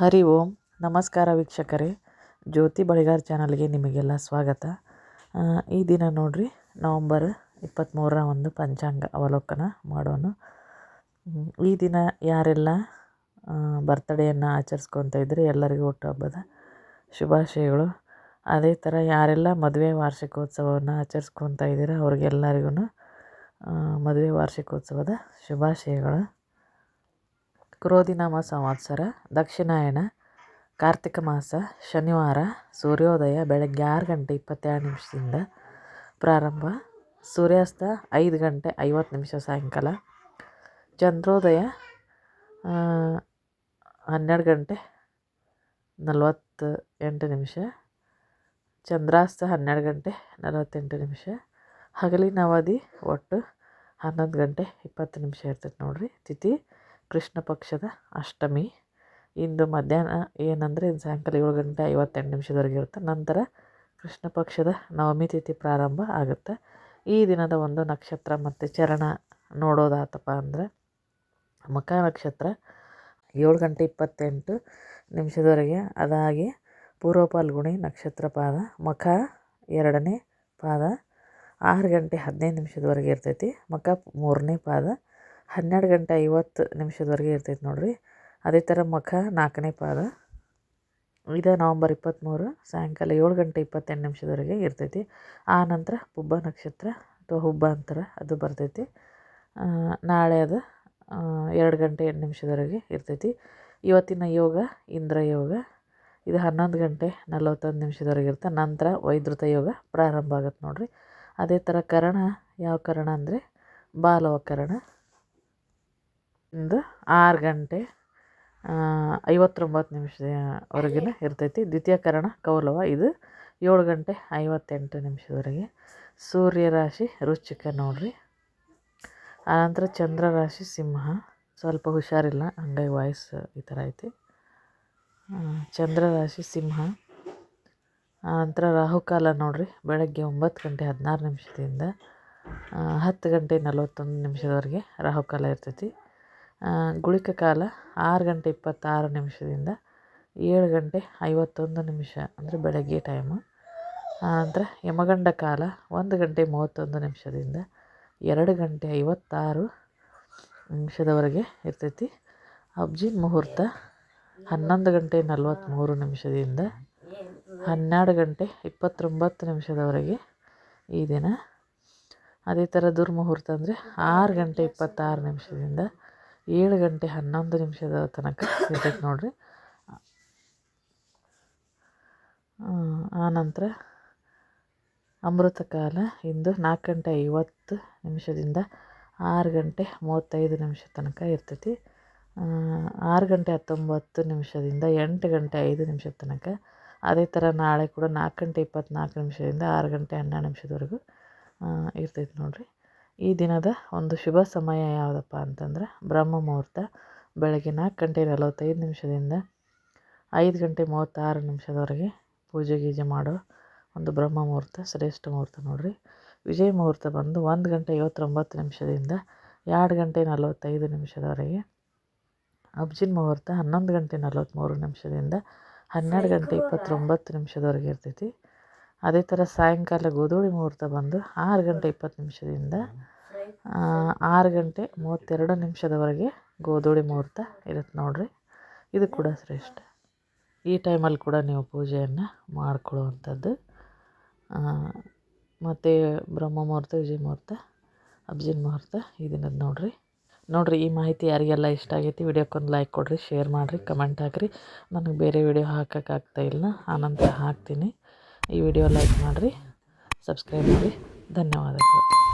ಹರಿ ಓಂ. ನಮಸ್ಕಾರ ವೀಕ್ಷಕರೇ. ಜ್ಯೋತಿ ಬಳಿಗಾರ್ ಚಾನಲ್ಗೆ ನಿಮಗೆಲ್ಲ ಸ್ವಾಗತ. ಈ ದಿನ ನೋಡ್ರಿ, ನವಂಬರ್ ಇಪ್ಪತ್ತ್ಮೂರರ ಒಂದು ಪಂಚಾಂಗ ಅವಲೋಕನ ಮಾಡೋಣ. ಈ ದಿನ ಯಾರೆಲ್ಲ ಬರ್ತ್ಡೇಯನ್ನು ಆಚರಿಸ್ಕೊತ ಇದ್ದರೆ ಎಲ್ಲರಿಗೂ ಹುಟ್ಟುಹಬ್ಬದ ಶುಭಾಶಯಗಳು. ಅದೇ ಥರ ಯಾರೆಲ್ಲ ಮದುವೆ ವಾರ್ಷಿಕೋತ್ಸವವನ್ನು ಆಚರಿಸ್ಕೊತ ಇದ್ದೀರ ಅವ್ರಿಗೆಲ್ಲರಿಗೂ ಮದುವೆ ವಾರ್ಷಿಕೋತ್ಸವದ ಶುಭಾಶಯಗಳು. ಕ್ರೋಧಿನಾಮ ಸಂವತ್ಸರ, ದಕ್ಷಿಣಾಯನ ಕಾರ್ತಿಕ ಮಾಸ, ಶನಿವಾರ, ಸೂರ್ಯೋದಯ, ಬೆಳಗ್ಗೆ ಆರು ಗಂಟೆ ಇಪ್ಪತ್ತೆರಡು ನಿಮಿಷದಿಂದ ಪ್ರಾರಂಭ, ಸೂರ್ಯಾಸ್ತ ಐದು ಗಂಟೆ ಐವತ್ತು ನಿಮಿಷ ಸಾಯಂಕಾಲ, ಚಂದ್ರೋದಯ ಹನ್ನೆರಡು ಗಂಟೆ ನಲವತ್ತು ಎಂಟು ನಿಮಿಷ, ಚಂದ್ರಾಸ್ತ ಹನ್ನೆರಡು ಗಂಟೆ ನಲವತ್ತೆಂಟು ನಿಮಿಷ, ಹಗಲಿನ ಅವಧಿ ಒಟ್ಟು ಹನ್ನೊಂದು ಗಂಟೆ ಇಪ್ಪತ್ತು ನಿಮಿಷ ಇರ್ತೈತೆ ನೋಡಿರಿ. ತಿಥಿ ಕೃಷ್ಣ ಪಕ್ಷದ ಅಷ್ಟಮಿ. ಇಂದು ಮಧ್ಯಾಹ್ನ ಏನಂದರೆ ಸಾಯಂಕಾಲ ಏಳು ಗಂಟೆ ಐವತ್ತೆಂಟು ನಿಮಿಷದವರೆಗೆ ಇರುತ್ತೆ. ನಂತರ ಕೃಷ್ಣ ಪಕ್ಷದ ನವಮಿ ತಿಥಿ ಪ್ರಾರಂಭ ಆಗುತ್ತೆ. ಈ ದಿನದ ಒಂದು ನಕ್ಷತ್ರ ಮತ್ತು ಚರಣ ನೋಡೋದಾತಪ್ಪ ಅಂದರೆ ಮಖ ನಕ್ಷತ್ರ ಏಳು ಗಂಟೆ ಇಪ್ಪತ್ತೆಂಟು ನಿಮಿಷದವರೆಗೆ. ಅದಾಗಿ ಪೂರ್ವ ಪಾಲ್ಗುಣಿ ನಕ್ಷತ್ರ ಪಾದ ಮಖ ಎರಡನೇ ಪಾದ, ಆರು ಗಂಟೆ ಹದಿನೈದು ನಿಮಿಷದವರೆಗೆ ಇರ್ತೈತಿ. ಮಖ ಮೂರನೇ ಪಾದ ಹನ್ನೆರಡು ಗಂಟೆ ಐವತ್ತು ನಿಮಿಷದವರೆಗೆ ಇರ್ತೈತೆ ನೋಡಿರಿ. ಅದೇ ಥರ ಮಖ ನಾಲ್ಕನೇ ಪಾದ. ಇದು ನವಂಬರ್ ಇಪ್ಪತ್ತ್ಮೂರು, ಸಾಯಂಕಾಲ ಏಳು ಗಂಟೆ ಇಪ್ಪತ್ತೆಂಟು ನಿಮಿಷದವರೆಗೆ ಇರ್ತೈತಿ. ಆ ನಂತರ ಪುಬ್ಬ ನಕ್ಷತ್ರ ಅಥವಾ ಹುಬ್ಬ ಅಂತಾರೆ ಅದು ಬರ್ತೈತಿ. ನಾಳೆ ಅದು ಎರಡು ಗಂಟೆ ಎಂಟು ನಿಮಿಷದವರೆಗೆ ಇರ್ತೈತಿ. ಇವತ್ತಿನ ಯೋಗ, ಇಂದ್ರ ಯೋಗ. ಇದು ಹನ್ನೊಂದು ಗಂಟೆ ನಲವತ್ತೊಂದು ನಿಮಿಷದವರೆಗೆ ಇರುತ್ತೆ. ನಂತರ ವೈದ್ಯುತ ಯೋಗ ಪ್ರಾರಂಭ ಆಗುತ್ತೆ ನೋಡಿರಿ. ಅದೇ ಥರ ಕರಣ, ಯಾವ ಕರಣ ಅಂದರೆ ಬಾಲವಕರಣ. ಇಂದ ಆರು ಗಂಟೆ ಐವತ್ತೊಂಬತ್ತು ನಿಮಿಷದವರೆಗಿನ ಇರ್ತೈತಿ. ದ್ವಿತೀಯ ಕರಣ ಕೌಲವ. ಇದು ಏಳು ಗಂಟೆ ಐವತ್ತೆಂಟು ನಿಮಿಷದವರೆಗೆ. ಸೂರ್ಯ ರಾಶಿ ವೃಶ್ಚಿಕ ನೋಡಿರಿ. ಆನಂತರ ಚಂದ್ರ ರಾಶಿ ಸಿಂಹ. ಸ್ವಲ್ಪ ಹುಷಾರಿಲ್ಲ, ಹಂಗಾಗಿ ವಾಯ್ಸ್ ಈ ಥರ ಐತಿ. ಚಂದ್ರ ರಾಶಿ ಸಿಂಹ. ಆನಂತರ ರಾಹುಕಾಲ ನೋಡಿರಿ. ಬೆಳಗ್ಗೆ ಒಂಬತ್ತು ಗಂಟೆ ಹದಿನಾರು ನಿಮಿಷದಿಂದ ಹತ್ತು ಗಂಟೆ ನಲವತ್ತೊಂದು ನಿಮಿಷದವರೆಗೆ ರಾಹುಕಾಲ ಇರ್ತೈತಿ. ಗುಳಿಕ ಕಾಲ ಆರು ಗಂಟೆ ಇಪ್ಪತ್ತಾರು ನಿಮಿಷದಿಂದ ಏಳು ಗಂಟೆ ಐವತ್ತೊಂದು ನಿಮಿಷ, ಅಂದರೆ ಬೆಳಗ್ಗೆ ಟೈಮು ಆನಂತರ ಯಮಗಂಡ ಕಾಲ ಒಂದು ಗಂಟೆ ಮೂವತ್ತೊಂದು ನಿಮಿಷದಿಂದ ಎರಡು ಗಂಟೆ ಐವತ್ತಾರು ನಿಮಿಷದವರೆಗೆ ಇರ್ತೈತಿ. ಅಬ್ಜಿನ್ ಮುಹೂರ್ತ ಹನ್ನೊಂದು ಗಂಟೆ ನಲ್ವತ್ತ್ಮೂರು ನಿಮಿಷದಿಂದ ಹನ್ನೆರಡು ಗಂಟೆ ಇಪ್ಪತ್ತೊಂಬತ್ತು ನಿಮಿಷದವರೆಗೆ ಈ ದಿನ. ಅದೇ ಥರ ದುರ್ಮುಹೂರ್ತ ಅಂದರೆ ಆರು ಗಂಟೆ ಇಪ್ಪತ್ತಾರು ನಿಮಿಷದಿಂದ ಏಳು ಗಂಟೆ ಹನ್ನೊಂದು ನಿಮಿಷದ ತನಕ ಇರ್ತೈತೆ ನೋಡಿರಿ. ಆನಂತರ ಅಮೃತ ಕಾಲ ಇಂದು ನಾಲ್ಕು ಗಂಟೆ ಐವತ್ತು ನಿಮಿಷದಿಂದ ಆರು ಗಂಟೆ ಮೂವತ್ತೈದು ನಿಮಿಷ ತನಕ ಇರ್ತೈತಿ. ಆರು ಗಂಟೆ ಹತ್ತೊಂಬತ್ತು ನಿಮಿಷದಿಂದ ಎಂಟು ಗಂಟೆ ಐದು ನಿಮಿಷದ ತನಕ. ಅದೇ ಥರ ನಾಳೆ ಕೂಡ ನಾಲ್ಕು ಗಂಟೆ ಇಪ್ಪತ್ತ್ನಾಲ್ಕು ನಿಮಿಷದಿಂದ ಆರು ಗಂಟೆ ಹನ್ನೆರಡು ನಿಮಿಷದವರೆಗೂ ಇರ್ತೈತೆ ನೋಡಿರಿ. ಈ ದಿನದ ಒಂದು ಶುಭ ಸಮಯ ಯಾವುದಪ್ಪ ಅಂತಂದ್ರೆ ಬ್ರಹ್ಮ ಮುಹೂರ್ತ ಬೆಳಗ್ಗೆ ನಾಲ್ಕು ಗಂಟೆ ನಲವತ್ತೈದು ನಿಮಿಷದಿಂದ ಐದು ಗಂಟೆ ಮೂವತ್ತಾರು ನಿಮಿಷದವರೆಗೆ ಪೂಜೆ ಗೀಜೆ ಮಾಡೋ ಒಂದು ಬ್ರಹ್ಮ ಮುಹೂರ್ತ, ಶ್ರೇಷ್ಠ ಮುಹೂರ್ತ ನೋಡಿರಿ. ವಿಜಯ ಮುಹೂರ್ತ ಬಂದು ಒಂದು ಗಂಟೆ ಐವತ್ತೊಂಬತ್ತು ನಿಮಿಷದಿಂದ ಎರಡು ಗಂಟೆ ನಲವತ್ತೈದು ನಿಮಿಷದವರೆಗೆ ಅಬ್ಜಿನ್ ಮುಹೂರ್ತ ಹನ್ನೊಂದು ಗಂಟೆ ನಲವತ್ತ್ಮೂರು ನಿಮಿಷದಿಂದ ಹನ್ನೆರಡು ಗಂಟೆ ಇಪ್ಪತ್ತೊಂಬತ್ತು ನಿಮಿಷದವರೆಗೆ ಇರ್ತೈತಿ. ಅದೇ ಥರ ಸಾಯಂಕಾಲ ಗೋಧೂಳಿ ಮುಹೂರ್ತ ಬಂದು ಆರು ಗಂಟೆ ಇಪ್ಪತ್ತು ನಿಮಿಷದಿಂದ ಆರು ಗಂಟೆ ಮೂವತ್ತೆರಡು ನಿಮಿಷದವರೆಗೆ ಗೋಧೂಳಿ ಮುಹೂರ್ತ ಇರುತ್ತೆ ನೋಡಿರಿ. ಇದು ಕೂಡ ಶ್ರೇಷ್ಠ. ಈ ಟೈಮಲ್ಲಿ ಕೂಡ ನೀವು ಪೂಜೆಯನ್ನು ಮಾಡಿಕೊಳ್ಳುವಂಥದ್ದು. ಮತ್ತು ಬ್ರಹ್ಮ ಮುಹೂರ್ತ, ವಿಜಯ ಮುಹೂರ್ತ ಅಬ್ಜಿನ್ ಮುಹೂರ್ತ ಈ ದಿನದ ನೋಡಿರಿ. ನೋಡಿರಿ, ಈ ಮಾಹಿತಿ ಯಾರಿಗೆಲ್ಲ ಇಷ್ಟ ಆಗೈತಿ ವಿಡಿಯೋಕ್ಕೊಂದು ಲೈಕ್ ಕೊಡಿರಿ, ಶೇರ್ ಮಾಡಿರಿ, ಕಮೆಂಟ್ ಹಾಕಿರಿ. ನನಗೆ ಬೇರೆ ವಿಡಿಯೋ ಹಾಕೋಕ್ಕಾಗ್ತಾ ಇಲ್ಲ. ಆನಂತರ ಹಾಕ್ತೀನಿ. ಈ ವಿಡಿಯೋ ಲೈಕ್ ಮಾಡಿರಿ ಸಬ್ಸ್ಕ್ರೈಬ್ ಮಾಡಿ ಧನ್ಯವಾದಗಳು.